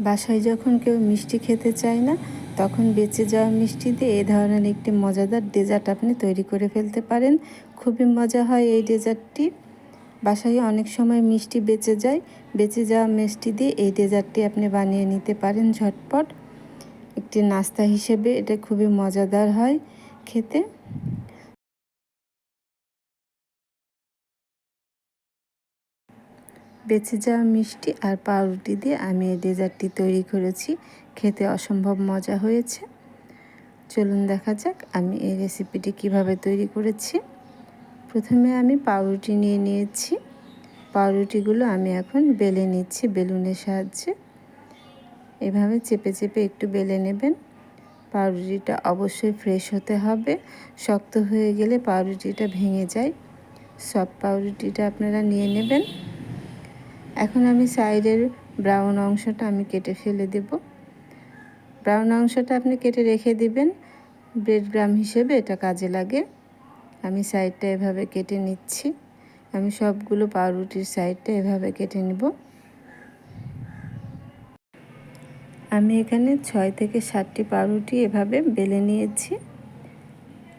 বাসায় যখন কেউ মিষ্টি খেতে চায় না, তখন বেঁচে যাওয়া মিষ্টি দিয়ে এই ধরনের একটি মজাদার ডেজার্ট আপনি তৈরি করে ফেলতে পারেন। খুবই মজা হয় এই ডেজার্টটি। বাসায় অনেক সময় মিষ্টি বেঁচে যায়। বেঁচে যাওয়া মিষ্টি দিয়ে এই ডেজার্টটি আপনি বানিয়ে নিতে পারেন ঝটপট। একটি নাস্তা হিসেবে এটা খুবই মজাদার হয় খেতে। বেঁচে যাওয়া মিষ্টি আর পাউরুটি দিয়ে আমি এই ডেজার্টটি তৈরি করেছি। খেতে অসম্ভব মজা হয়েছে। চলুন দেখা যাক আমি এই রেসিপিটি কীভাবে তৈরি করেছি। প্রথমে আমি পাউরুটি নিয়ে নিয়েছি। পাউরুটিগুলো আমি এখন বেলে নিচ্ছি বেলুনের সাহায্যে। এভাবে চেপে চেপে একটু বেলে নেবেন। পাউরুটিটা অবশ্যই ফ্রেশ হতে হবে। শক্ত হয়ে গেলে পাউরুটিটা ভেঙে যায়। সব পাউরুটিটা আপনারা নিয়ে নেবেন। এখন আমি সাইডের ব্রাউন অংশটা আমি কেটে ফেলে দেব। ব্রাউন অংশটা আপনি কেটে রেখে দিবেন। ব্রেড গ্রাম হিসেবে এটা কাজে লাগে। আমি সাইডটা এভাবে কেটে নিচ্ছি। আমি সবগুলো পাউরুটির সাইডটা এভাবে কেটে নিব। আমি এখানে ছয় থেকে সাতটি পাউরুটি এভাবে বেলে নিয়েছি।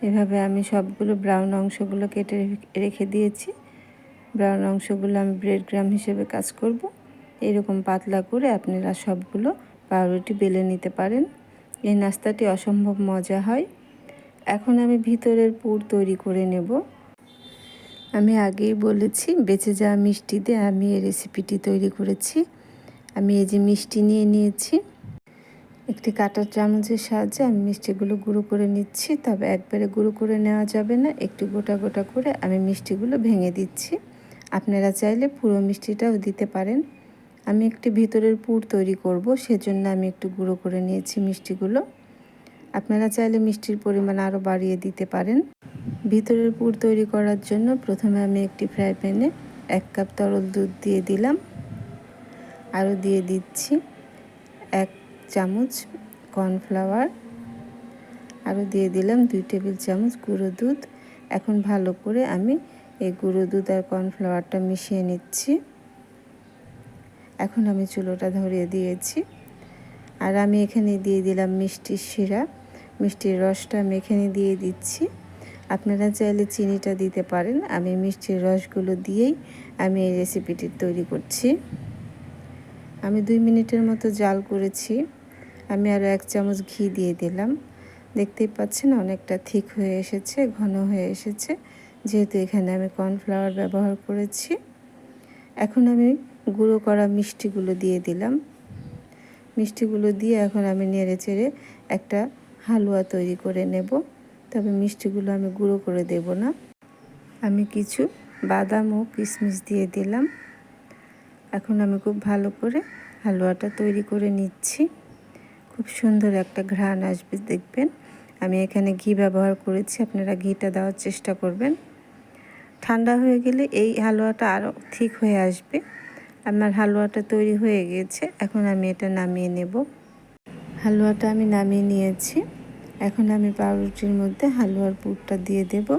এভাবে আমি সবগুলো ব্রাউন অংশগুলো কেটে রেখে দিয়েছি। ব্রাউন অংশগুলো আমি ব্রেড গ্রাম হিসেবে কাজ করব। এরকম পাতলা করে আপনারা সবগুলো পাউরুটি বেলে নিতে পারেন। এই নাস্তাটি অসম্ভব মজা হয়। এখন আমি ভিতরের পুর তৈরি করে নেব। আমি আগেই বলেছি, বেঁচে যাওয়া মিষ্টি দিয়ে আমি এই রেসিপিটি তৈরি করেছি। আমি এই যে মিষ্টি নিয়ে নিয়েছি, একটি কাটার চামচের সাহায্যে আমি মিষ্টিগুলো গুঁড়ো করে নিচ্ছি। তবে একবারে গুঁড়ো করে নেওয়া যাবে না, একটু গোটা গোটা করে আমি মিষ্টিগুলো ভেঙে দিচ্ছি। আপনারা চাইলে পুরো মিষ্টিটাও দিতে পারেন। আমি একটি ভিতরের পুর তৈরি করব, সেজন্য আমি একটু গুঁড়ো করে নিয়েছি মিষ্টিগুলো। আপনারা চাইলে মিষ্টির পরিমাণ আরও বাড়িয়ে দিতে পারেন। ভিতরের পুর তৈরি করার জন্য প্রথমে আমি একটি ফ্রাই প্যানে এক কাপ তরল দুধ দিয়ে দিলাম। আরও দিয়ে দিচ্ছি এক চামচ কর্নফ্লাওয়ার। আরও দিয়ে দিলাম দুই টেবিল চামচ গুঁড়ো দুধ। এখন ভালো করে আমি এই গুঁড়ো দুধ আর কর্নফ্লাওয়ারটা মিশিয়ে নিচ্ছি। এখন আমি চুলোটা ধরিয়ে দিয়েছি। আর আমি এখানে দিয়ে দিলাম মিষ্টির শিরা। মিষ্টির রসটা আমি এখানে দিয়ে দিচ্ছি। আপনারা চাইলে চিনিটা দিতে পারেন। আমি মিষ্টির রসগুলো দিয়েই আমি এই রেসিপিটি তৈরি করছি। আমি দুই মিনিটের মতো জাল করেছি। আমি আরও এক চামচ ঘি দিয়ে দিলাম। দেখতেই পাচ্ছেন অনেকটা থিক হয়ে এসেছে, ঘন হয়ে এসেছে। যেহেতু এখানে আমি কর্নফ্লাওয়ার ব্যবহার করেছি, এখন আমি গুঁড়ো করা মিষ্টিগুলো দিয়ে দিলাম। মিষ্টিগুলো দিয়ে এখন আমি নেড়ে চেড়ে একটা হালুয়া তৈরি করে নেব। তবে মিষ্টিগুলো আমি গুঁড়ো করে দেব না। আমি কিছু বাদাম ও কিশমিশ দিয়ে দিলাম। এখন আমি খুব ভালো করে হালুয়াটা তৈরি করে নিচ্ছি। খুব সুন্দর একটা ঘ্রাণ আসবে, দেখবেন। আমি এখানে ঘি ব্যবহার করেছি, আপনারা ঘিটা দেওয়ার চেষ্টা করবেন। ঠান্ডা হয়ে গেলে এই হালুয়াটা আরও ঠিক হয়ে আসবে। আমার হালুয়াটা তৈরি হয়ে গেছে, এখন আমি এটা নামিয়ে নেব। হালুয়াটা আমি নামিয়ে নিয়েছি। এখন আমি পাউরুটির মধ্যে হালুয়ার পুরটা দিয়ে দেব।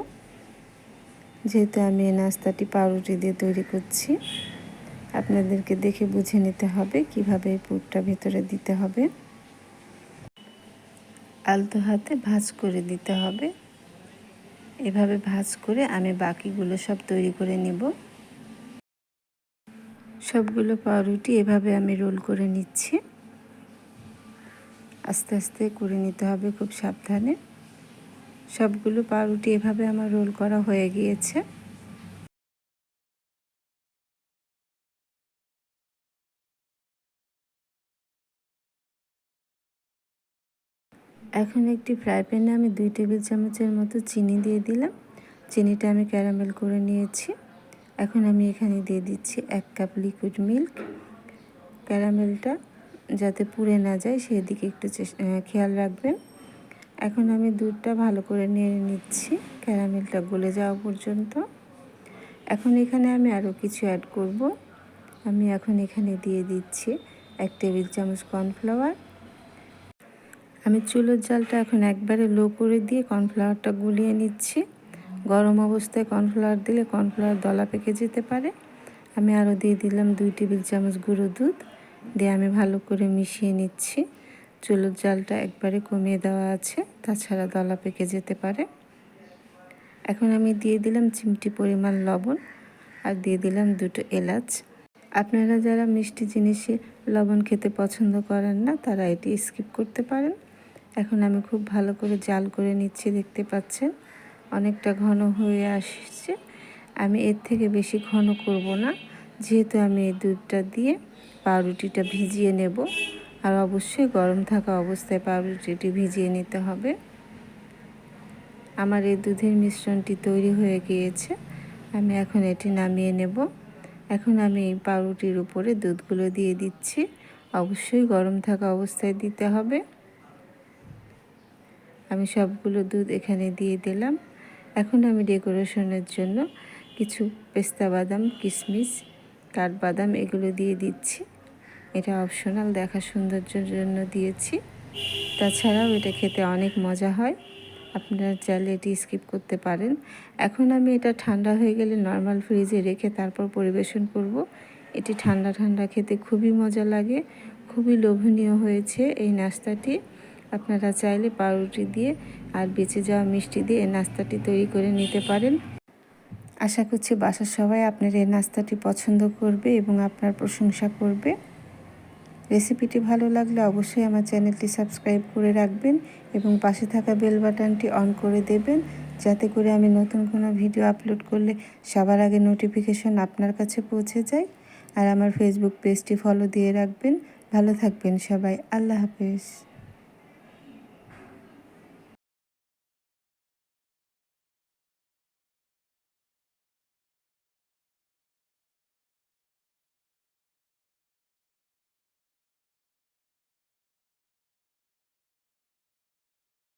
যেহেতু আমি এই নাস্তাটি পাউরুটি দিয়ে তৈরি করছি, আপনাদেরকে দেখে বুঝে নিতে হবে কীভাবে এই পুরটা ভিতরে দিতে হবে। আলতো হাতে ভাজ করে দিতে হবে। এভাবে ভাজ করে আমি বাকিগুলো সব তৈরি করে নেব। সবগুলো পাউরুটি এভাবে আমি রোল করে নিচ্ছি। আস্তে আস্তে করে নিতে হবে খুব সাবধানে। সবগুলো পাউরুটি এভাবে আমার রোল করা হয়ে গিয়েছে। এখন একটি ফ্রাই প্যানে আমি দুই টেবিল চামচের মতো চিনি দিয়ে দিলাম। চিনিটা আমি ক্যারামেল করে নিয়েছি। এখন আমি এখানে দিয়ে দিচ্ছি এক কাপ লিকুইড মিল্ক। ক্যারামেলটা যাতে পুড়ে না যায়, সেদিকে একটু খেয়াল রাখবেন। এখন আমি দুধটা ভালো করে নেড়ে নিচ্ছি। ক্যারামেলটা গলে যাওয়া পর্যন্ত। এখন এখানে আমি আরও কিছু অ্যাড করব। আমি এখন এখানে দিয়ে দিচ্ছি এক টেবিল চামচ কর্নফ্লাওয়ার। আমি চুলোর জালটা এখন একবারে লো করে দিয়ে কর্নফ্লাওয়ারটা গুলিয়ে নিচ্ছি। গরম অবস্থায় কর্নফ্লাওয়ার দিলে কর্নফ্লাওয়ার দলা পেকে যেতে পারে। আমি আরও দিয়ে দিলাম দুই টেবিল চামচ গুঁড়ো দুধ। দিয়ে আমি ভালো করে মিশিয়ে নিচ্ছি। চুলোর জালটা একবারে কমিয়ে দেওয়া আছে, তাছাড়া দলা পেকে যেতে পারে। এখন আমি দিয়ে দিলাম চিমটি পরিমাণ লবণ আর দিয়ে দিলাম দুটো এলাচ। আপনারা যারা মিষ্টি জিনিসে লবণ খেতে পছন্দ করেন না, তারা এটি স্কিপ করতে পারেন। এখন আমি খুব ভালো করে জাল করে নিচ্ছি, দেখতে পাচ্ছেন? অনেকটা ঘন হয়ে আসছে। আমি এর থেকে বেশি ঘন করব না। যেহেতু আমি এই দুধটা দিয়ে পাউরুটিটা ভিজিয়ে নেব। আর অবশ্যই গরম থাকা অবস্থায় পাউরুটিটি ভিজিয়ে নিতে হবে। আমার এই দুধের মিশ্রণটি তৈরি হয়ে গিয়েছে। আমি এখন এটি নামিয়ে নেব। এখন আমি এই পাউরুটির উপরে দুধগুলো দিয়ে দিচ্ছি। অবশ্যই গরম থাকা অবস্থায় দিতে হবে। আমি সবগুলো দুধ এখানে দিয়ে দিলাম। এখন আমি ডেকোরেশনের জন্য কিছু পেস্তা বাদাম, কিশমিশ, কাঠবাদাম এগুলো দিয়ে দিচ্ছি। এটা অপশনাল দেখা সৌন্দর্যের জন্য দিয়েছি। তাছাড়াও এটা খেতে অনেক মজা হয়। আপনারা চাইলে এটি স্কিপ করতে পারেন। এখন আমি এটা ঠান্ডা হয়ে গেলে নর্মাল ফ্রিজে রেখে তারপর পরিবেশন করব। এটি ঠান্ডা ঠান্ডা খেতে খুবই মজা লাগে। খুবই লোভনীয় হয়েছে এই নাস্তাটি। আপনারা চাইলে পাউরুটি দিয়ে আর বেঁচে যাওয়া মিষ্টি দিয়ে এই নাস্তাটি তৈরি করে নিতে পারেন। আশা করছি বাসার সবাই আপনার এই নাস্তাটি পছন্দ করবে এবং আপনার প্রশংসা করবে। রেসিপিটি ভালো লাগলে অবশ্যই আমার চ্যানেলটি সাবস্ক্রাইব করে রাখবেন এবং পাশে থাকা বেল বাটনটি অন করে দেবেন যাতে করে আমি নতুন কোনো ভিডিও আপলোড করলে সবার আগে নোটিফিকেশন আপনার কাছে পৌঁছে যায়। আর আমার ফেসবুক পেজটি ফলো দিয়ে রাখবেন। ভালো থাকবেন সবাই। আল্লাহ হাফেজ।